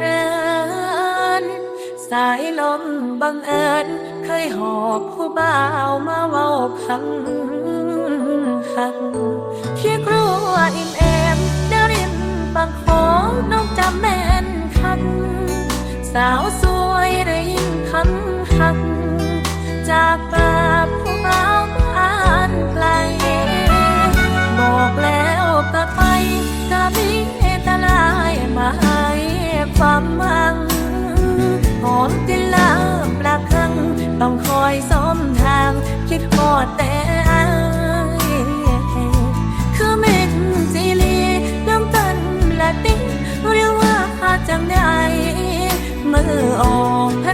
เริญสายลมบังเอิญเคยหอบผู้บ่าวมาเว้าพังหังที่ครัวอิ่มเอมได้รินบังของน้องจำแม่นคันสาว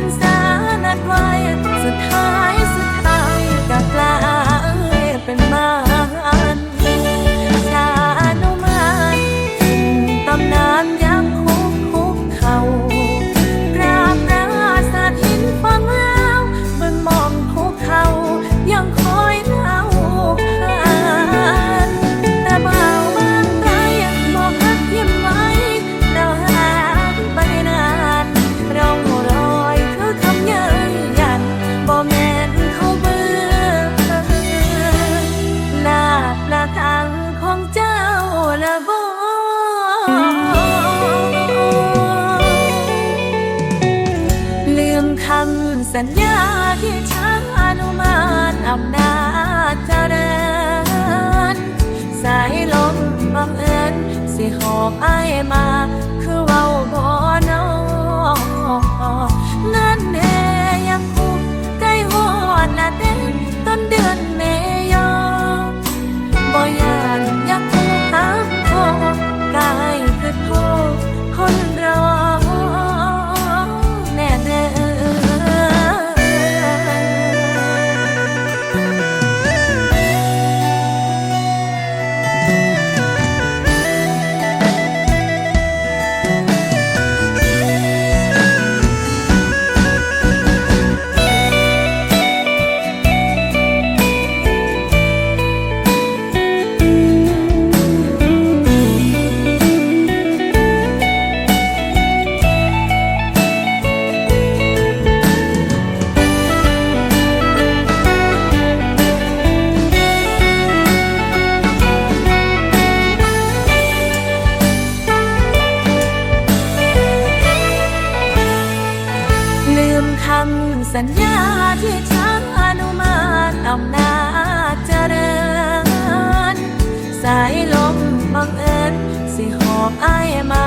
ones that คำสัญญาที่ช้างอนุมานอำนาจเจริญสายลมบังเอิญสิหอบไอมา คือเว้าบ่อนอนั่นแน่ยังคู่ใกล้หอดละเด้ คำสัญญาที่ฉันอนุมาตอำนาจเจริญ สายลมบังเอิญสิหอบไอมา